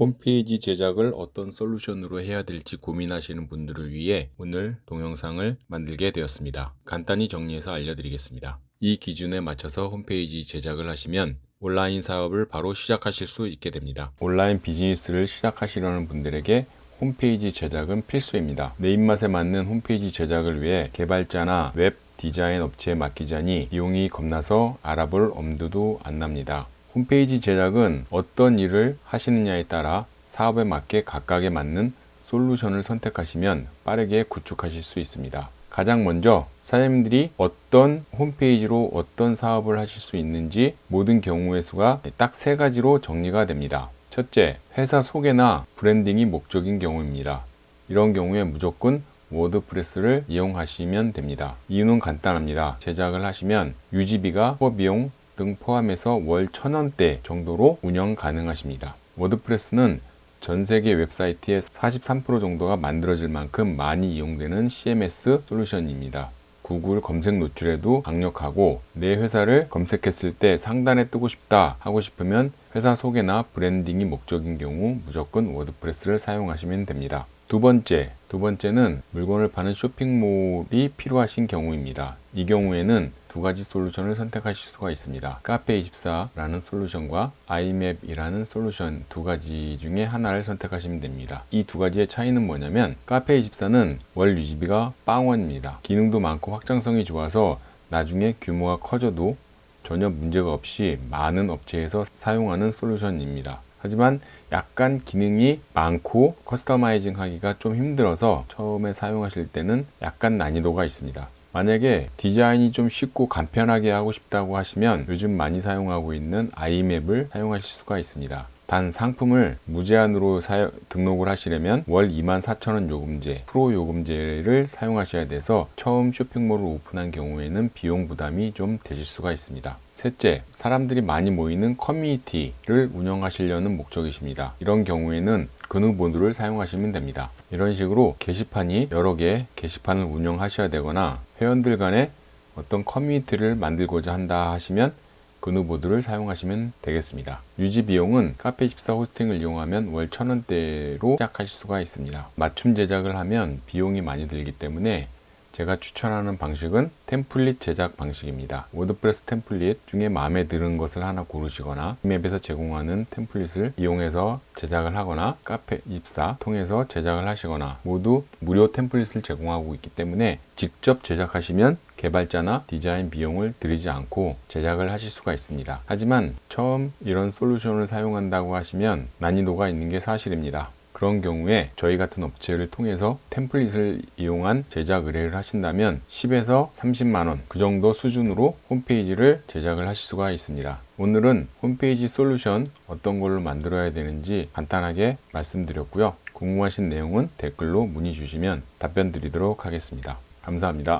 홈페이지 제작을 어떤 솔루션으로 해야 될지 고민하시는 분들을 위해 오늘 동영상을 만들게 되었습니다. 간단히 정리해서 알려드리겠습니다. 이 기준에 맞춰서 홈페이지 제작을 하시면 온라인 사업을 바로 시작하실 수 있게 됩니다. 온라인 비즈니스를 시작하시려는 분들에게 홈페이지 제작은 필수입니다. 내 입맛에 맞는 홈페이지 제작을 위해 개발자나 웹 디자인 업체에 맡기자니 비용이 겁나서 알아볼 엄두도 안 납니다. 홈페이지 제작은 어떤 일을 하시느냐에 따라 사업에 맞게 각각에 맞는 솔루션을 선택하시면 빠르게 구축하실 수 있습니다. 가장 먼저 사장님들이 어떤 홈페이지로 어떤 사업을 하실 수 있는지 모든 경우의 수가 딱 세 가지로 정리가 됩니다. 첫째, 회사 소개나 브랜딩이 목적인 경우입니다. 이런 경우에 무조건 워드프레스를 이용하시면 됩니다. 이유는 간단합니다. 제작을 하시면 유지비가 후보 비용 등 포함해서 월 1000원대 정도로 운영 가능하십니다. 워드프레스는 전 세계 웹사이트의 43% 정도가 만들어질 만큼 많이 이용되는 CMS 솔루션입니다. 구글 검색 노출에도 강력하고 내 회사를 검색했을 때 상단에 뜨고 싶다 하고 싶으면 회사 소개나 브랜딩이 목적인 경우 무조건 워드프레스를 사용하시면 됩니다. 두 번째, 두 번째는 물건을 파는 쇼핑몰이 필요하신 경우입니다. 이 경우에는 두 가지 솔루션을 선택하실 수가 있습니다. 카페24라는 솔루션과 iMap이라는 솔루션 두 가지 중에 하나를 선택하시면 됩니다. 이 두 가지의 차이는 뭐냐면 카페24는 월 유지비가 빵원입니다. 기능도 많고 확장성이 좋아서 나중에 규모가 커져도 전혀 문제가 없이 많은 업체에서 사용하는 솔루션입니다. 하지만 약간 기능이 많고 커스터마이징 하기가 좀 힘들어서 처음에 사용하실 때는 약간 난이도가 있습니다. 만약에 디자인이 좀 쉽고 간편하게 하고 싶다고 하시면 요즘 많이 사용하고 있는 iMap을 사용하실 수가 있습니다. 단 상품을 무제한으로 사용, 등록을 하시려면 월 24,000원 요금제, 프로 요금제를 사용하셔야 돼서 처음 쇼핑몰을 오픈한 경우에는 비용 부담이 좀 되실 수가 있습니다. 셋째, 사람들이 많이 모이는 커뮤니티를 운영하시려는 목적이십니다. 이런 경우에는 근우보드를 사용하시면 됩니다. 이런 식으로 게시판이 여러 개 게시판을 운영하셔야 되거나 회원들 간에 어떤 커뮤니티를 만들고자 한다 하시면 근우보드를 사용하시면 되겠습니다. 유지 비용은 카페24 호스팅을 이용하면 월 1000원대로 시작하실 수가 있습니다. 맞춤 제작을 하면 비용이 많이 들기 때문에 제가 추천하는 방식은 템플릿 제작 방식입니다. 워드프레스 템플릿 중에 마음에 드는 것을 하나 고르시거나 맵에서 제공하는 템플릿을 이용해서 제작을 하거나 카페24 통해서 제작을 하시거나 모두 무료 템플릿을 제공하고 있기 때문에 직접 제작하시면 개발자나 디자인 비용을 들이지 않고 제작을 하실 수가 있습니다. 하지만 처음 이런 솔루션을 사용한다고 하시면 난이도가 있는 게 사실입니다. 그런 경우에 저희 같은 업체를 통해서 템플릿을 이용한 제작 의뢰를 하신다면 10에서 30만원 그 정도 수준으로 홈페이지를 제작을 하실 수가 있습니다. 오늘은 홈페이지 솔루션 어떤 걸로 만들어야 되는지 간단하게 말씀드렸고요. 궁금하신 내용은 댓글로 문의 주시면 답변 드리도록 하겠습니다. 감사합니다.